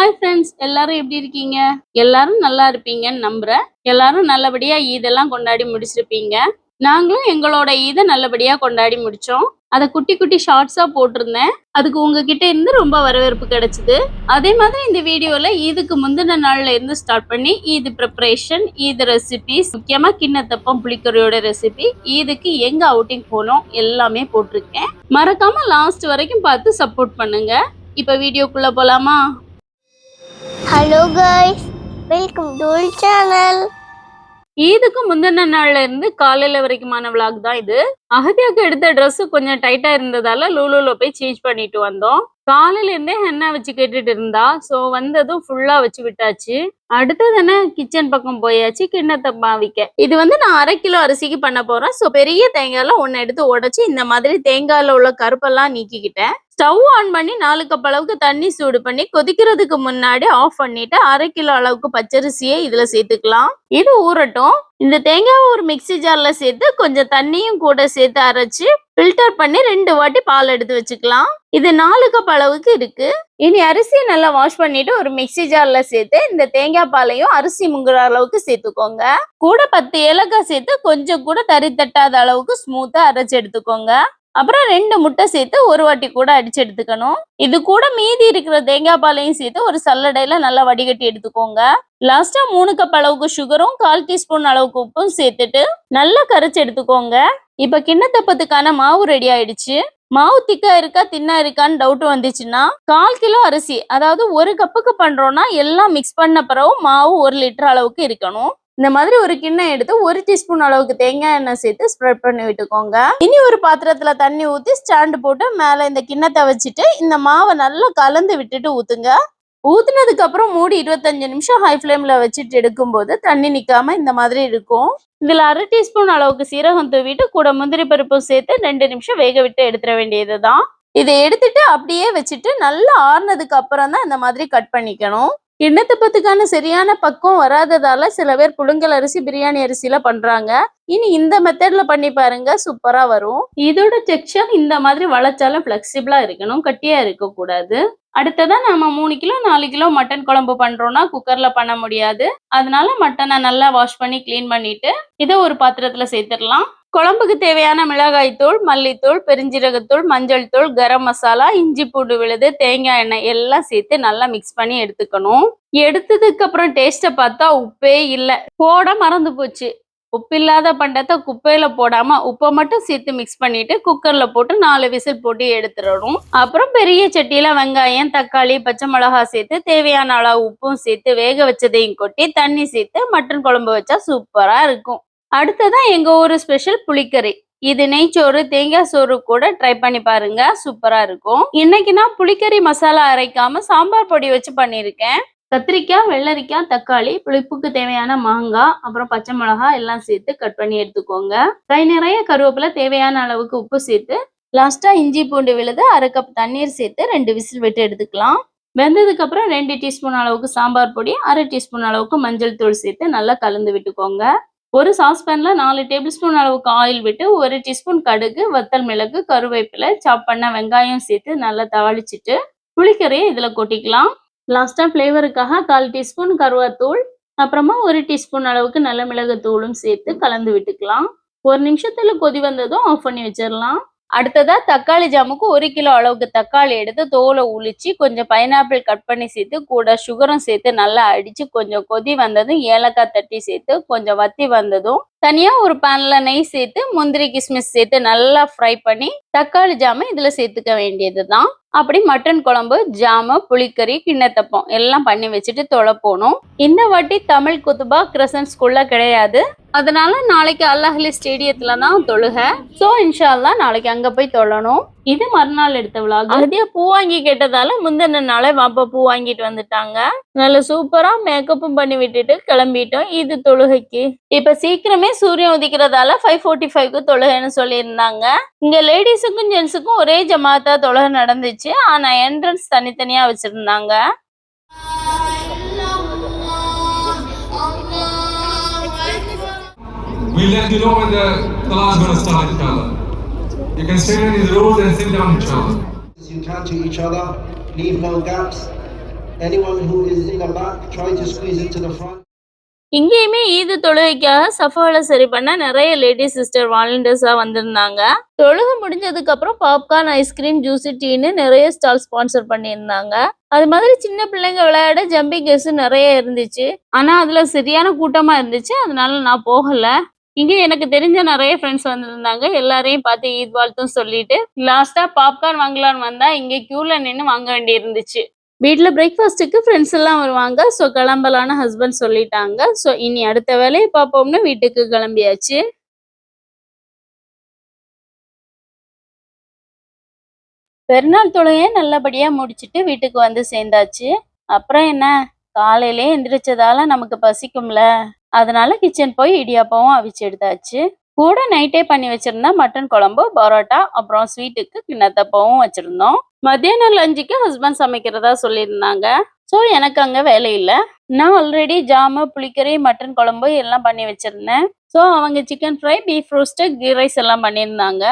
Hi friends எல்லாரும் எப்படி இருக்கீங்க? எல்லாரும் நல்லா இருப்பீங்கன்னு நம்புறேன். எல்லாரும் நல்லபடியா ஈதெல்லாம் கொண்டாடி முடிச்சிருப்பீங்க. நாங்களும் எங்களோட ஈதை நல்லபடியா கொண்டாடி முடிச்சோம். அதை குட்டி குட்டி ஷார்ட்ஸா போட்டிருந்தேன். அதுக்கு உங்ககிட்ட இருந்து ரொம்ப வரவேற்பு கிடைச்சது. அதே மாதிரி இந்த வீடியோல ஈதுக்கு முந்தின நாள்ல இருந்து ஸ்டார்ட் பண்ணி ஈது ப்ரிப்பரேஷன் ஈது ரெசிபிஸ் முக்கியமா கிண்ணத்தப்பம் புளிக்கறியோட ரெசிபி ஈதுக்கு எங்க அவுட்டிங் போனோம் எல்லாமே போட்டிருக்கேன். மறக்காம லாஸ்ட் வரைக்கும் பார்த்து சப்போர்ட் பண்ணுங்க. இப்ப வீடியோக்குள்ள போலாமா? Hello guys welcome to channel ஈதுக்கு முந்தின நாள்ல இருந்து காலையில வரைக்குமான விளாக் தான் இது. அகதியாக்கு எடுத்த ட்ரெஸ் கொஞ்சம் டைட்டா இருந்ததால லூலூல போய் சேஞ்ச் பண்ணிட்டு வந்தோம். காலையில இருந்தே ஹென்னா வச்சு கேட்டுட்டு இருந்தா. சோ வந்ததும் ஃபுல்லா வச்சு விட்டாச்சு. அடுத்தது என்ன? கிச்சன் பக்கம் போயாச்சு. கிண்ணத்தை மாவிக்க இது வந்து நான் அரை கிலோ அரிசிக்கு பண்ண போறேன். சோ பெரிய தேங்காய்ல ஒன்னு எடுத்து உடைச்சு இந்த மாதிரி தேங்காயில உள்ள கருப்பெல்லாம் நீக்கிக்கிட்டேன். ஸ்டவ் ஆன் பண்ணி நாலு கப் அளவுக்கு தண்ணி சூடு பண்ணி கொதிக்கிறதுக்கு முன்னாடி ஆஃப் பண்ணிட்டு அரை கிலோ அளவுக்கு பச்சரிசியை இதுல சேர்த்துக்கலாம். இது ஊறட்டும். இந்த தேங்காவை ஒரு மிக்ஸி ஜார்ல சேர்த்து கொஞ்சம் தண்ணியும் கூட சேர்த்து அரைச்சு ஃபில்டர் பண்ணி ரெண்டு வாட்டி பால் எடுத்து வச்சுக்கலாம். இது நாலு கப் அளவுக்கு இருக்கு. இனி அரிசியை நல்லா வாஷ் பண்ணிட்டு ஒரு மிக்ஸி ஜார்ல சேர்த்து இந்த தேங்காய் பாலையும் அரிசி முங்குற அளவுக்கு சேர்த்துக்கோங்க. கூட பத்து ஏலக்காய் சேர்த்து கொஞ்சம் கூட தறி தட்டாத அளவுக்கு ஸ்மூத்தா அரைச்சு எடுத்துக்கோங்க. அப்புறம் ரெண்டு முட்டை சேர்த்து ஒரு வாட்டி கூட அடிச்சு எடுத்துக்கணும். இது கூட மீதி இருக்கிற தேங்காய் பாலையும் சேர்த்து ஒரு சல்லடையில நல்லா வடிகட்டி எடுத்துக்கோங்க. லாஸ்டா மூணு கப் அளவுக்கு சுகரும் கால் டீஸ்பூன் அளவுக்கு உப்பும் சேர்த்துட்டு நல்லா கரைச்சு எடுத்துக்கோங்க. இப்ப கிண்ணத்தப்பத்துக்கான மாவு ரெடி ஆயிடுச்சு. மாவு திக்கா இருக்கா தின்னா இருக்கான்னு டவுட் வந்துச்சுன்னா கால் கிலோ அரிசி அதாவது ஒரு கப்புக்கு பண்றோம்னா எல்லாம் மிக்ஸ் பண்ண பிறகு மாவு ஒரு லிட்டர் அளவுக்கு இருக்கணும். இந்த மாதிரி ஒரு கிண்ணம் எடுத்து ஒரு டீஸ்பூன் அளவுக்கு தேங்காய் எண்ணெய் சேர்த்து ஸ்ப்ரெட் பண்ணி விட்டுக்கோங்க. இனி ஒரு பாத்திரத்துல தண்ணி ஊத்தி ஸ்டாண்டு போட்டு மேல இந்த கிண்ணத்தை வச்சுட்டு இந்த மாவை நல்லா கலந்து விட்டுட்டு ஊத்துங்க. ஊத்துனதுக்கு அப்புறம் மூடி இருபத்தஞ்சு நிமிஷம் ஹை ஃப்ளேம்ல வச்சுட்டு எடுக்கும்போது தண்ணி நிக்காம இந்த மாதிரி இருக்கும். இதுல அரை டீஸ்பூன் அளவுக்கு சீரகம் தூவிட்டு கூட முந்திரி பருப்பும் சேர்த்து ரெண்டு நிமிஷம் வேக விட்டு எடுத்துட வேண்டியதுதான். இதை எடுத்துட்டு அப்படியே வச்சுட்டு நல்லா ஆறுனதுக்கு அப்புறம் தான் இந்த மாதிரி கட் பண்ணிக்கணும். எண்ணெத்தப்பத்துக்கான சரியான பக்குவம் வராததால சில பேர் புழுங்கல் அரிசி பிரியாணி அரிசியில பண்றாங்க. இனி இந்த மெத்தட்ல பண்ணி பாருங்க சூப்பரா வரும். இதோட டெக்ஸ்டர் இந்த மாதிரி வளைச்சாலும் பிளெக்சிபிளா இருக்கணும் கட்டியா இருக்க கூடாது அடுத்ததா நம்ம மூணு கிலோ நாலு கிலோ மட்டன் குழம்பு பண்றோம்னா குக்கர்ல பண்ண முடியாது. அதனால மட்டனை நல்லா வாஷ் பண்ணி கிளீன் பண்ணிட்டு இதை ஒரு பாத்திரத்துல சேர்த்துடலாம். குழம்புக்கு தேவையான மிளகாய்த்தூள் மல்லித்தூள் பெருஞ்சீரகத்தூள் மஞ்சள் தூள் கரம் மசாலா இஞ்சி பூண்டு விழுது தேங்காய் எண்ணெய் எல்லாம் சேர்த்து நல்லா மிக்ஸ் பண்ணி எடுத்துக்கணும். எடுத்ததுக்கு அப்புறம் டேஸ்ட்டை பார்த்தா உப்பே இல்லை. போட மறந்து போச்சு. உப்பு இல்லாத பண்டத்தை குப்பையில போடாம உப்பை மட்டும் சேர்த்து மிக்ஸ் பண்ணிட்டு குக்கர்ல போட்டு நாலு விசில் போட்டு எடுத்துடணும். அப்புறம் பெரிய சட்டியில வெங்காயம் தக்காளி பச்சை மிளகா சேர்த்து தேவையான அளவு உப்பும் சேர்த்து வேக வச்சதையும் கொட்டி தண்ணி சேர்த்து மட்டன் குழம்பு வச்சா சூப்பரா இருக்கும். அடுத்ததான் எங்க ஊர் ஸ்பெஷல் புளிக்கறி. இது நெய்ச்சோறு தேங்காய் சோறு கூட ட்ரை பண்ணி பாருங்க சூப்பரா இருக்கும். இன்னைக்கு நான் புளிக்கறி மசாலா அரைக்காம சாம்பார் பொடி வச்சு பண்ணியிருக்கேன் கத்திரிக்காய் வெள்ளரிக்காய் தக்காளி புளிப்புக்கு தேவையான மாங்காய் அப்புறம் பச்சை மிளகாய் எல்லாம் சேர்த்து கட் பண்ணி எடுத்துக்கோங்க. கை நிறைய கருவேப்பிலை தேவையான அளவுக்கு உப்பு சேர்த்து லாஸ்டா இஞ்சி பூண்டு விழுது அரை கப் தண்ணீர் சேர்த்து ரெண்டு விசில் விட்டு எடுத்துக்கலாம். வெந்ததுக்கு அப்புறம் ரெண்டு டீஸ்பூன் அளவுக்கு சாம்பார் பொடி அரை டீஸ்பூன் அளவுக்கு மஞ்சள் தூள் சேர்த்து நல்லா கலந்து விட்டுக்கோங்க. ஒரு சாஸ்பேனில் நாலு டேபிள் ஸ்பூன் அளவுக்கு ஆயில் விட்டு ஒரு டீஸ்பூன் கடுகு வத்தல் மிளகு கருவேப்பிலை சாப் பண்ண வெங்காயம் சேர்த்து நல்லா தவளிச்சிட்டு புளிக்கரையை இதில் கொட்டிக்கலாம். லாஸ்ட்டாக ஃப்ளேவருக்காக கால் டீஸ்பூன் கருவாத்தூள் அப்புறமா ஒரு டீஸ்பூன் அளவுக்கு நல்ல மிளகு தூளும் சேர்த்து கலந்து விட்டுக்கலாம். ஒரு நிமிஷத்தில் கொதி வந்ததும் ஆஃப் பண்ணி வச்சிடலாம். அடுத்ததா தக்காளி ஜாமுக்கு ஒரு கிலோ அளவுக்கு தக்காளி எடுத்து தோலை உளிச்சு கொஞ்சம் பைனாப்பிள் கட் பண்ணி சேர்த்து கூட சுகரும் சேர்த்து நல்லா அடிச்சு கொஞ்சம் கொதி வந்ததும் ஏலக்காய் தட்டி சேர்த்து கொஞ்சம் வத்தி வந்ததும் தனியா ஒரு பேன்ல நெய் சேர்த்து முந்திரி கிஸ்மிஸ் சேர்த்து நல்லா ஃப்ரை பண்ணி தக்காளி ஜாமை இதுல சேர்த்துக்க வேண்டியது தான் அப்படி மட்டன் குழம்பு ஜாமு புளிக்கறி கிண்ணத்தப்பம் எல்லாம் பண்ணி வச்சுட்டு தொலை போகணும். இந்த வாட்டி தமிழ் குத்துபா கிரசன் ஸ்கூல்ல கிடையாது. அதனால நாளைக்கு அல்லாஹலி ஸ்டேடியத்துல தான் தொழுக. சோ இன்ஷால்லா நாளைக்கு அங்க போய் தொழணும். இது மறுநாள் எடுத்த விழாக அகதியா பூ வாங்கி கேட்டதால முந்தின நாளே வாப்பா பூ வாங்கிட்டு வந்துட்டாங்க. நல்ல சூப்பரா மேக்கப்பும் பண்ணி விட்டுட்டு கிளம்பிட்டோம். இது தொழுகைக்கு. இப்ப சீக்கிரமே சூரியன் உதிக்கிறதால ஃபைவ் ஃபோர்ட்டி ஃபைவ்க்கு தொழுகைன்னு சொல்லியிருந்தாங்க. இங்க லேடிஸுக்கும் ஜென்ஸுக்கும் ஒரே ஜமாத்தா தொழுகை நடந்துச்சு. ஆனா என்ட்ரன்ஸ் தனித்தனியா வச்சிருந்தாங்க. We'll let you know when the class to start, inshallah. You can stand in these rows and sit down, you can to each other, leave no gaps. Anyone who is in the back, try to squeeze into the front. இங்கேயுமே ஈது தொழுகைக்காக சஃபாவை சரி பண்ண நிறைய ladies sister வாலண்டியர்ஸா வந்திருந்தாங்க தொழுகை முடிஞ்சதுக்கு அப்புறம் பாப்கார்ன் ஐஸ்கிரீம் ஜூஸ் டீன்னு நிறைய ஸ்டால் ஸ்பான்சர் பண்ணியிருந்தாங்க அது மாதிரி சின்ன பிள்ளைங்க விளையாட ஜம்பிங் கேஸ் நிறைய இருந்துச்சு ஆனா அதுல சரியான கூட்டமா இருந்துச்சு அதனால நான் போகல இங்க எனக்கு தெரிஞ்ச நிறைய ஃப்ரெண்ட்ஸ் வந்திருந்தாங்க. எல்லாரையும் பார்த்து ஈத் வாழ்த்தும் சொல்லிட்டு லாஸ்டா பாப்கார்ன் வாங்கலாம்னு வந்தா இங்க கியூல நின்று வாங்க வேண்டி இருந்துச்சு வீட்டில் பிரேக்ஃபாஸ்ட்டுக்கு ஃப்ரெண்ட்ஸ் எல்லாம் வருவாங்க. ஸோ கிளம்பலான்னு ஹஸ்பண்ட் சொல்லிட்டாங்க. ஸோ இனி அடுத்த வேலையை பார்ப்போம்னு வீட்டுக்கு கிளம்பியாச்சு. பெருநாள் தொழுகையை நல்லபடியாக முடிச்சுட்டு வீட்டுக்கு வந்து சேர்ந்தாச்சு. அப்புறம் என்ன? காலையிலே எந்திரிச்சதால நமக்கு பசிக்கும்ல. அதனால கிச்சன் போய் இடியாப்பாவும் அவிச்சு எடுத்தாச்சு. கூட நைட்டே பண்ணி வச்சிருந்தா மட்டன் குழம்பு பரோட்டா அப்புறம் ஸ்வீட்டுக்கு கிண்ணத்தப்பவும் வச்சிருந்தோம். மத்தியானம் லஞ்சுக்கு ஹஸ்பண்ட் சமைக்கிறதா சொல்லியிருந்தாங்க. ஸோ எனக்கு அங்கே வேலை இல்லை. நான் ஆல்ரெடி ஜாமு புளிக்கறி மட்டன் குழம்பு எல்லாம் பண்ணி வச்சிருந்தேன். ஸோ அவங்க chicken fry beef roast ghee rice எல்லாம் பண்ணியிருந்தாங்க.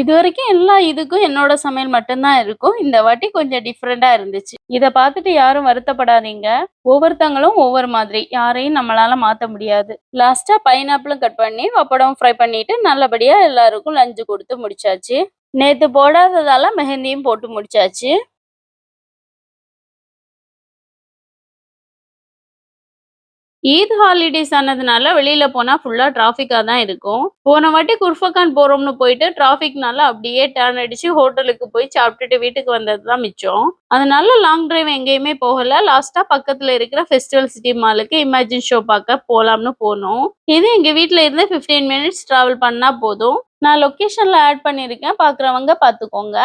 இது வரைக்கும் எல்லா இதுக்கும் என்னோட சமையல் மட்டும்தான் இருக்கும். இந்த வாட்டி கொஞ்சம் டிஃப்ரெண்டா இருந்துச்சு. இதை பார்த்துட்டு யாரும் வருத்தப்படாதீங்க. ஒவ்வொருத்தங்களும் ஒவ்வொரு மாதிரி. யாரையும் நம்மளால மாத்த முடியாது. லாஸ்டா பைனாப்பிளும் கட் பண்ணி பப்படம் ஃப்ரை பண்ணிட்டு நல்லபடியா எல்லாருக்கும் லஞ்சு கொடுத்து முடிச்சாச்சு. நேத்து போடாததால மெஹந்தியும் போட்டு முடிச்சாச்சு. ஈத் ஹாலிடேஸ் ஆனதுனால வெளியில போனா ஃபுல்லா டிராஃபிக்கா தான் இருக்கும். போன வாட்டி குர்ஃபகான் போறோம்னு போயிட்டு டிராஃபிக்னால அப்படியே டர்ன் அடிச்சு ஹோட்டலுக்கு போய் சாப்பிட்டுட்டு வீட்டுக்கு வந்தது தான் மிச்சம். அதனால லாங் டிரைவ் எங்கேயுமே போகல. லாஸ்டா பக்கத்துல இருக்கிற ஃபெஸ்டிவல் சிட்டி மாலுக்கு இமேஜின் ஷோ பார்க்க போலாம்னு போனோம். இது எங்க வீட்ல இருந்து 15 மினிட்ஸ் டிராவல் பண்ணா போதும். நான் லொகேஷன்ல ஆட் பண்ணிருக்கேன் பாக்குறவங்க பாத்துக்கோங்க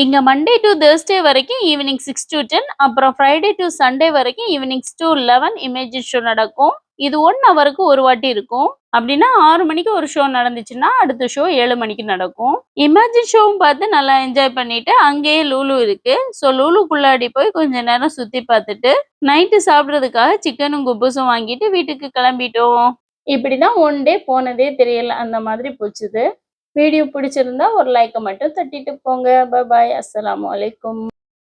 இங்கே மண்டே டு தேர்ஸ்டே வரைக்கும் ஈவினிங் சிக்ஸ் டு டென் அப்புறம் ஃப்ரைடே டு சண்டே வரைக்கும் evening to eleven Imagine show நடக்கும். இது ஒன் ஹவருக்கு ஒரு வாட்டி இருக்கும். அப்படின்னா ஆறு மணிக்கு ஒரு ஷோ நடந்துச்சுன்னா அடுத்த ஷோ ஏழு மணிக்கு நடக்கும். இமேஜின் ஷோவும் பார்த்து நல்லா என்ஜாய் பண்ணிட்டு அங்கேயே லூலு இருக்கு. ஸோ லூலுக்குள்ளாடி போய் கொஞ்ச நேரம் சுத்தி பார்த்துட்டு நைட்டு சாப்பிட்றதுக்காக சிக்கனும் குப்பூசும் வாங்கிட்டு வீட்டுக்கு கிளம்பிட்டோம். இப்படிதான் ஒன் டே போனதே தெரியல. அந்த மாதிரி போச்சுது. வீடியோ பிடிச்சிருந்தா ஒரு லைக்கை மட்டும் தட்டிட்டு போங்க. பாய் அஸ்லாம் அலைக்கும்